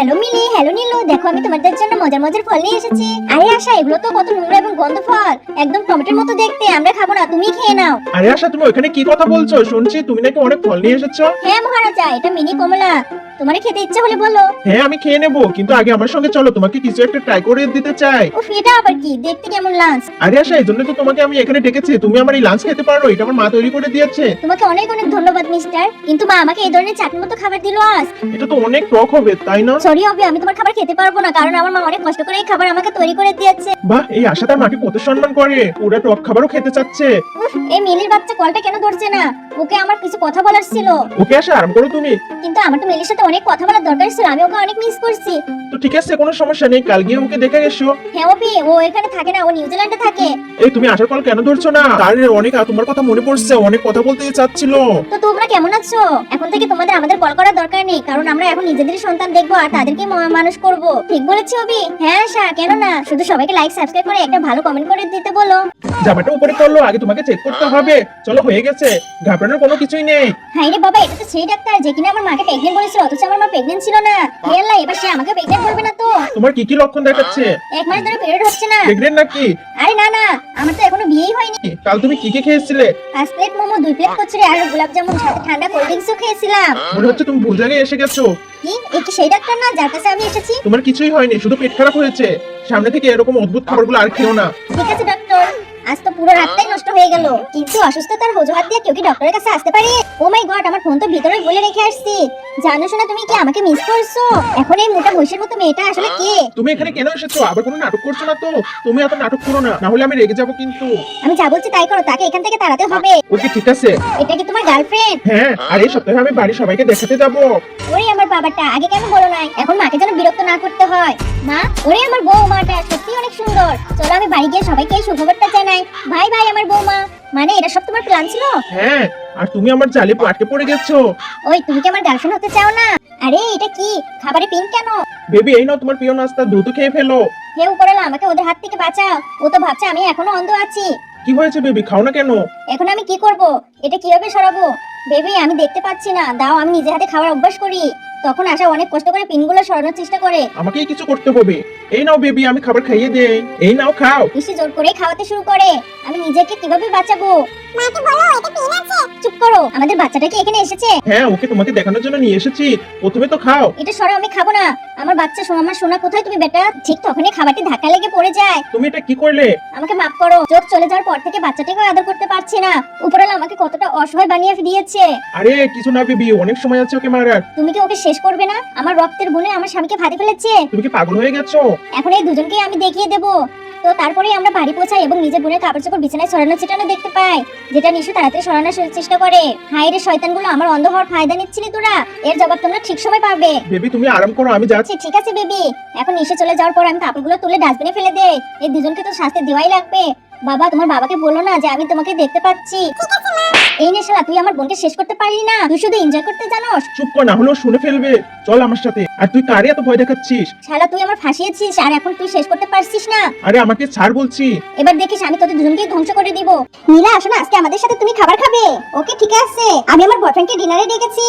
Hello মিলি hello Nilu দেখো আমি তোমাদের জন্য মজার মজার ফল নিয়ে এসেছি। আরে আশা এগুলো তো কত নোংরা এবং গন্ধ ফল। একদম টমেটোর মতো দেখতে। আমরা খাব না তুমি খেয়ে নাও। আরে আশা তুমি ওখানে কি কথা বলছো? শুনছি তুমি নাকি অনেক ফল নিয়ে এসেছ। হ্যাঁ মহারাজা এটা মিনি কমলা। তোমার খেতে ইচ্ছে হলে বলো। হ্যাঁ আমি খেয়ে নেব কিন্তু আগে আমার সঙ্গে চলো তোমাকে কিছু একটা ট্রাই করে দিতে চাই। উফ এটা আবার কি? দেখতে কেমন লাঞ্চ আরে আশা এই জন্য তো তোমাকে আমি এখানে ডেকেছি তুমি আমার এই লাঞ্চ খেতে পারো এটা আমার মা তৈরি করে দিয়েছে। তোমাকে অনেক অনেক ধন্যবাদ মিস্টার কিন্তু মা আমাকে এই ধরনের চাটনি মতো খাবার দিল আজ। এটা তো অনেক টক হবে তাই না? সরি হবে আমি তোমার খাবার খেতে পারব না কারণ আমার মা অনেক কষ্ট করে এই খাবার আমাকে তৈরি করে দিয়েছে। বাহ এই আশা তার মাকে কত সম্মান করে ওরা টক খাবারও খেতে চাচ্ছে। উফ এই মিলির বাচ্চা কলটা কেন ধরছে না? ওকে আমার কিছু কথা বলার ছিল। ওকে আশা আরাম করো তুমি। কিন্তু আমার তো মিলির সাথে অনেক কথা বলার দরকার ছিল আমি ওকে অনেক মিস করছি। তো ঠিক আছে কোনো সমস্যা নেই কাল গিয়ে ওকে দেখে এসো। হ্যাঁ অপি ও এখানে থাকে না ও নিউজিল্যান্ডে থাকে। এই তুমি আসার কল কেন ধরছো না? আরে অনেক তোমার কথা মনে পড়ছে অনেক কথা বলতে চাচ্ছিল। তো তোমরা কেমন আছো? এখন থেকে তোমাদের আমাদের কল করার দরকার নেই কারণ আমরা এখন নিজেদের সন্তান দেখব আর তাদেরকে ম- মানুষ করব। ঠিক বলেছি অবি হ্যাঁ আশা কেন না? শুধু সবাইকে লাইক সাবস্ক্রাইব করে একটা ভালো কমেন্ট করে দিতে বলো। জামাটা উপরে পড়ল আগে তোমাকে চেক করতে হবে। চলো হয়ে গেছে। ঘাবড়ানোর কোনো কিছুই নেই। হাই রে বাবা এটা তো সেই ডাক্তার যে কিনা আমার মাকে প্রেগনেন্ট বলেছিল অথচ আমার মা প্রেগনেন্ট ছিল না। হে আল্লাহ এবার সে আমাকে প্রেগনেন্ট করবে না তো। তোমার কি কি লক্ষণ দেখাচ্ছে? এক মাস ধরে পিরিয়ড হচ্ছে না। প্রেগনেন্ট নাকি? আরে না না আমার তো এখনও বিয়েই হয়নি। কাল তুমি কি কি খেয়েছিলে? পাঁচ প্লেট মোমো দুই প্লেট কচুরি আর গোলাপ জামুন সাথে ঠান্ডা কোল্ড ড্রিঙ্কসও খেয়েছিলাম। মনে হচ্ছে তুমি ভুল জায়গায় এসে গেছো। কি? এই সেই ডাক্তার না? যার কাছে আমি এসেছি। তোমার কিছুই হয়নি শুধু পেট খারাপ হয়েছে। সামনে থেকে এরকম অদ্ভুত খাবারগুলো আর খেও না। ঠিক আছে ডক্টর আজ তো পুরো রাতটাই নষ্ট হয়ে গেল। কিন্তু অসুস্থতার অজুহাত দিয়ে কেউ কি ডক্টরের কাছে আসতে পারে? ও মাই গড আমার ফোন তো ভিতরে বলে রেখে আসছি। জানো শোনা তুমি কি আমাকে মিস করছ? এখন এই মোটা মহিষের মতো মেয়েটা আসলে কে? তুমি এখানে কেন এসেছ? আবার কোনো নাটক করছ না তো? তুমি এত নাটক করো না না হলে আমি রেগে যাব কিন্তু। আমি যা বলছি তাই করো তাকে এখান থেকে তাড়াতে হবে। ওকে ঠিক আছে। এটা কি তোমার গার্লফ্রেন্ড হ্যাঁ আর এই সপ্তাহে আমি বাড়ির সবাইকে দেখাতে যাব। ওরে আমার বাবাটা আগে কেন বলো নাই? এখন মাকে যেন বিরক্ত না করতে হয়। মা ওরে আমার বৌমাটা সত্যি অনেক সুন্দর। চলো আমি বাড়ি গিয়ে সবাইকে এই সুখবরটা জানাই। ভাই ভাই আমার বৌমা। মানে এটা সব তোমার প্ল্যান ছিল? হ্যাঁ আর তুমি আমার জালে আটকে পড়ে গেছো। ওই তুমি কি আমার গার্লফ্রেন্ড হতে চাও না? আরে এটা কি? খাবারে পিন কেন? বেবি এই নাও তোমার প্রিয় নাস্তা দ্রুত খেয়ে ফেলো। হে উপরওয়ালা আমাকে ওদের হাত থেকে বাঁচাও। ও তো ভাবছে আমি এখনও অন্ধ আছি। কি হয়েছে বেবি খাও না কেন? এখন আমি কি করব? এটা কীভাবে সরাবো? বেবি আমি দেখতে পাচ্ছি না। দাও আমি নিজে হাতে খাওয়ার অভ্যাস করি। তখন আশা অনেক কষ্ট করে পিনগুলো সরানোর চেষ্টা করে। আমাকেই কিছু করতে হবে। এই নাও বেবি আমি খাবার খাইয়ে দেই। এই নাও খাও। বেশি জোর করে খাওয়াতে শুরু করে। আমি নিজেকে কীভাবে বাঁচাবো? মাকে বলো এটা পিন আছে। চুপ করো আমাদের বাচ্চাটা কি এখানে এসেছে? হ্যাঁ ওকে তোমাকে দেখানোর জন্য নিয়ে এসেছি। প্রথমে তো খাও। এটা সরো আমি খাব না। আমার বাচ্চা শোনা আমার সোনা কোথায় তুমি বেটা? ঠিক তখনই খাবারটি ধাক্কা লেগে পড়ে যায়। তুমি এটা কি করলে? আমাকে মাফ করো চোখ চলে যাওয়ার পর থেকে বাচ্চাটাকেও আদর করতে পারছি না। উপরওয়ালা আমাকে কতটা অসহায় বানিয়ে দিয়েছে। আরে কিছু না বেবি অনেক সময় আছে ওকে মারার। তুমি কি ওকে শেষ করবে না? আমার রক্তের গুণে আমার স্বামীকে ফাঁদে ফেলেছে? তুমি কি পাগল হয়ে গেছো? এখন এই দুজনকেই আমি দেখিয়ে দেব। তো তারপরেই আমরা বাড়ি পৌঁছাই এবং নিজের বোনের কাপড় চোপড় বিছানায় ছড়ানো ছিটানো দেখতে পাই যেটা নিশু তাড়াতাড়ি সরানোর চেষ্টা করে। হাই রে শয়তানগুলো আমার অন্ধ হওয়ার ফায়দা নিচ্ছিলি তোরা? এর জবাব তোমরা ঠিক সময় পাবে। বেবি তুমি আরাম করো আমি যাচ্ছি। আচ্ছা ঠিক আছে বেবি। এখন নিশে চলে যাওয়ার পর আমি কাপড়গুলো তুলে ডাস্টবিনে ফেলে দেই। এই দুজনকে তো শাস্তি দেওয়াই লাগবে। বাবা তোমার বাবাকে বলো না যে আমি তোমাকে দেখতে পাচ্ছি। এই নে শালা তুই আমার বোনকে শেষ করতে পারলি না। তুই শুধু এনজয় করতে জানোস। চুপ কর না হলেও শুনে ফেলবে। চল আমার সাথে। আর তুই কারে এত ভয় দেখাচ্ছিস? শালা তুই আমার ফাঁসিয়েছিস আর এখন তুই শেষ করতে পারছিস না। আরে আমাকে ছাড় বলছি। এবার দেখিস আমি তোদের দুজনকে ধ্বংস করে দিব। নীলা আসো না আজকে আমাদের সাথে তুমি খাবার খাবে। ওকে ঠিক আছে। আমি আমার বয়ফ্রেন্ডকে ডিনারে ডেকেছি।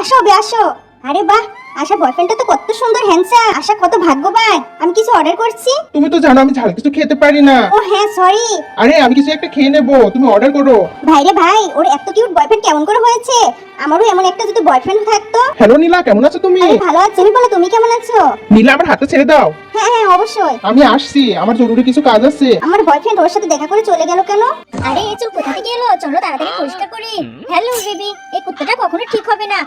আসো বে আসো। আরে বাহ আশা বয়ফ্রেন্ডটা তো কত সুন্দর হ্যান্ডসাম আশা কত ভাগ্যবান। আমি কিছু অর্ডার করছি? তুমি তো জানো আমি ঝাল কিছু খেতে পারি না। ও হ্যাঁ সরি আরে আমি কিছু একটা খেয়ে নেব তুমি অর্ডার করো। ভাই রে ভাই ওর এত কিউট বয়ফ্রেন্ড কেমন করে হয়েছে? আমারও এমন একটা যদি বয়ফ্রেন্ড থাকতো। হ্যালো নীলা কেমন আছো তুমি? আমি ভালো আছি। তুমি বলো তুমি কেমন আছো? নীলা আমার হাতে ছেড়ে দাও। হ্যাঁ হ্যাঁ অবশ্যই। আমি আসছি আমার জরুরি কিছু কাজ আছে। আমার বয়ফ্রেন্ড ওর সাথে দেখা করে চলে গেল কেন? আরে এই চুল কোথা থেকে এলো? চলো তাড়াতাড়ি পরিষ্কার করি। হ্যালো বেবি এই কুত্তাটা কখনো ঠিক হবে না।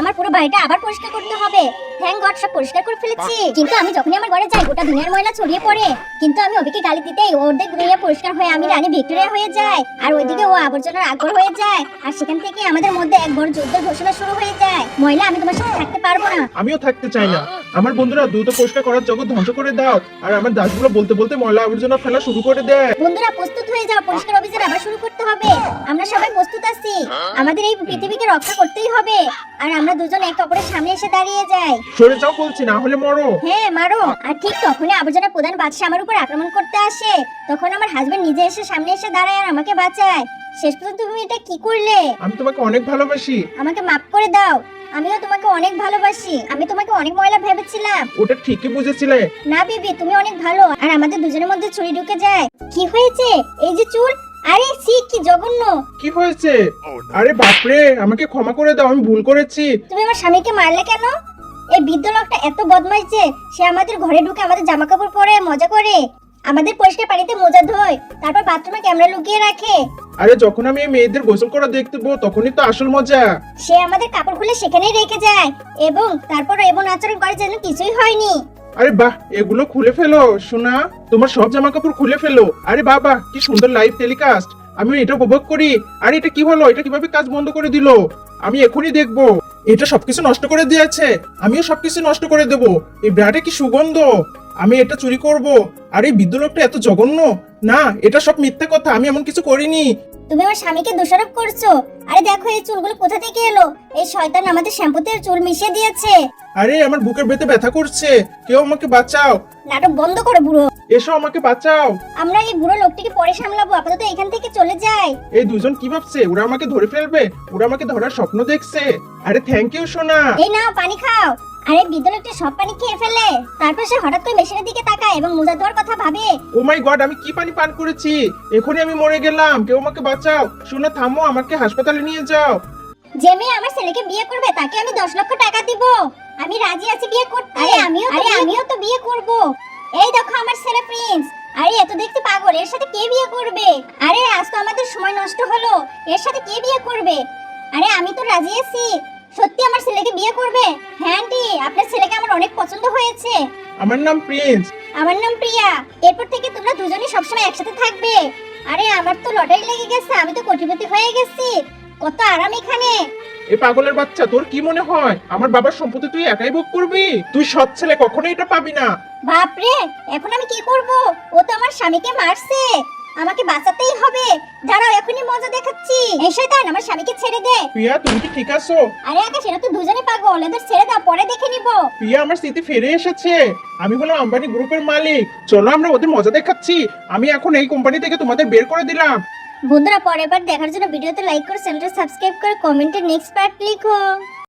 আমার পুরো বাড়িটা আবার পরিষ্কার করতে হবে। থ্যাংক গড সব পরিষ্কার করে ফেলেছি। কিন্তু আমি যখনই আমার ঘরে যাই গোটা দুনিয়ার ময়লা ছড়িয়ে পড়ে। কিন্তু আমি গালি দিতেই দুনিয়া পরিষ্কার হয়ে আমি রানী ভিক্টোরিয়া হয়ে যায় আর ওইদিকে ও আবর্জনার আগ্রহ হয়ে যায়। আর সেখান থেকে আমাদের মধ্যে এক বড় যুদ্ধের ঘোষণা শুরু হয়ে যায়। মহিলা আমি তোমার সাথে থাকতে পারব না। আমিও থাকতে চাই না। আমার বন্ধুরা দ্রুত পরিষ্কার করার জগৎ ধ্বংস করে দাও। আর আমার দাসগুলো বলতে বলতে ময়লা আবর্জনা ফেলা শুরু করে দেয় বন্ধুরা প্রস্তুত হয়ে যাও। পরিষ্কার অভিযান আবার শুরু করতে হবে। আমরা সবাই প্রস্তুত আছি। আমাদের এই পৃথিবীকে রক্ষা করতেই হবে। আর আমরা দুজন একে অপরের সামনে এসে দাঁড়িয়ে যাই। সরে যাও বলছি না হলে মরো। হ্যাঁ মারো। আর ঠিক তখনই আবর্জনা প্রধান বাদশা আমার উপর আক্রমণ করতে আসে। তখন আমার হাজবেন্ড নিজে এসে সামনে এসে দাঁড়ায় আর আমাকে বাঁচায়। শেষ পর্যন্ত তুমি এটা কি করলে? আমি তোমাকে অনেক ভালোবাসি। আমাকে মাফ করে দাও। আমিও তোমাকে অনেক ভালোবাসি। আমি তোমাকে অনেক ময়লা ভেবেছিলাম। ওটা ঠিকই বুঝেছিলে। না বিবি তুমি অনেক ভালো। আর আমাদের দুজনের মধ্যে ছুরি ঢুকে যায়। কি হয়েছে? এই যে চুল? আরে সি কি জঘন্য। কি হয়েছে? আরে বাপরে আমাকে ক্ষমা করে দাও আমি ভুল করেছি। তুমি আমার স্বামীকে মারলে কেন? এই বৃদ্ধ লোকটা এত বদমাইশ যে সে আমাদের ঘরে ঢুকে আমাদের জামা কাপড় পরে মজা করে। আমাদের পরিষ্কার পানিতে মোজা ধোয় তারপর বাথরুমে ক্যামেরা লুকিয়ে রাখে। আরে যখন আমি এই মেয়েদের গোসল করা দেখতে পাবো তখনই তো আসল মজা। সে আমাদের কাপড় খুলে সেখানেই রেখে যায় এবং তারপর এমন আচরণ করে যেন কিছুই হয়নি। আরে বাহ এগুলো খুলে ফেলো শোনা তোমার সব জামা কাপড় খুলে ফেলো। আরে বাবা কি সুন্দর লাইভ টেলিকাস্ট আমি এটা উপভোগ করি। আরে এটা কি হলো? এটা কীভাবে কাজ বন্ধ করে দিল? আমি এখনই দেখব। এটা সবকিছু নষ্ট করে দিয়েছে। আমিও সবকিছু নষ্ট করে দেবো। এই ব্রাটে কি সুগন্ধ? আমি এটা চুরি করব। আরে এই বৃদ্ধ লোকটা এত জঘন্য। না এটা সব মিথ্যে কথা আমি এমন কিছু করিনি। তুমি আমার স্বামীকে দোষারোপ করছ? আরে দেখো এই চুলগুলো কোথা থেকে এলো? এই শয়তান আমাদের শ্যাম্পুতে চুল মিশিয়ে দিয়েছে। আরে আমার বুকের বেতে ব্যথা করছে। কেউ আমাকে বাঁচাও। নাটক বন্ধ করো বুড়ো। এসো আমাকে বাঁচাও। আমরা এই বুড়ো লোকটিকে পরে সামলাবো আপাতত এখান থেকে চলে যাই। এই দুজন কি ভাবছে? ওরা আমাকে ধরে ফেলবে? ওরা আমাকে ধরার স্বপ্ন দেখছে। আরে থ্যাংক ইউ সোনা। এই নাও পানি খাও। আরে বৃদ্ধ লোকটা সব পানি খেয়ে ফেলে। তারপর সে হঠাৎ করে মেশিনের দিকে তাকায় এবং মোজা দেওয়ার কথা ভাবে। ও মাই গড আমি কি পানি পান করেছি? এখনই আমি মরে গেলাম। কেউ আমাকে বাঁচাও। সোনা থামো আমাকে হাসপাতালে নিয়ে যাও। যে মেয়ে আমার ছেলেকে বিয়ে করবে তাকে আমি দশ লক্ষ টাকা দিব। আমি রাজি আছি বিয়ে করতে। আরে আমিও আরে আমিও তো বিয়ে করব। এই দেখো আমার ছেলে প্রিন্স। আরে এত দেখতে পাগল। এর সাথে কে বিয়ে করবে? আরে আজ তো আমাদের সময় নষ্ট হলো। এর সাথে কে বিয়ে করবে? আরে আমি তো রাজি আছি। সত্যি আমার ছেলেকে বিয়ে করবে? হ্যাঁ আন্টি আপনার ছেলেকে আমার অনেক পছন্দ হয়েছে। আমার নাম প্রিন্স। আমার নাম প্রিয়া। এরপর থেকে তোমরা দুজনেই সবসময় একসাথে থাকবে। আরে আমার তো লটারি লেগে গেছে আমি তো কোটিপতি হয়ে গেছি। কত আরাম এখানে। এ পাগলের বাচ্চা তোর কি মনে হয়? আমার বাবার সম্পত্তি তুই একাই ভোগ করবি? তুই সৎ ছেলে কখনোই এটা পাবি না। বাপরে এখন আমি কি করব? ও তো আমার স্বামীকে মারছে। আমাকে বাঁচাতেই হবে। দাঁড়াও এখনই মজা দেখাচ্ছি। এই শয়তান আমার স্বামীকে ছেড়ে দে। প্রিয়া তুমি কি ঠিক আছো? আরে আগে সেটা তো দুজনে পাগল এদের ছেড়ে দাও পরে দেখে নিব। প্রিয়া আমার স্মৃতি ফিরে এসেছে। আমি হলাম আম্বানি গ্রুপের মালিক। চলো আমরা ওদের মজা দেখাচ্ছি। আমি এখন এই কোম্পানি থেকে তোমাদের বের করে দিলাম। বন্ধুরা পরের বার দেখার জন্য ভিডিওতে লাইক করে চ্যানেলটা সাবস্ক্রাইব করে কমেন্টে নেক্সট পার্ট লিখো।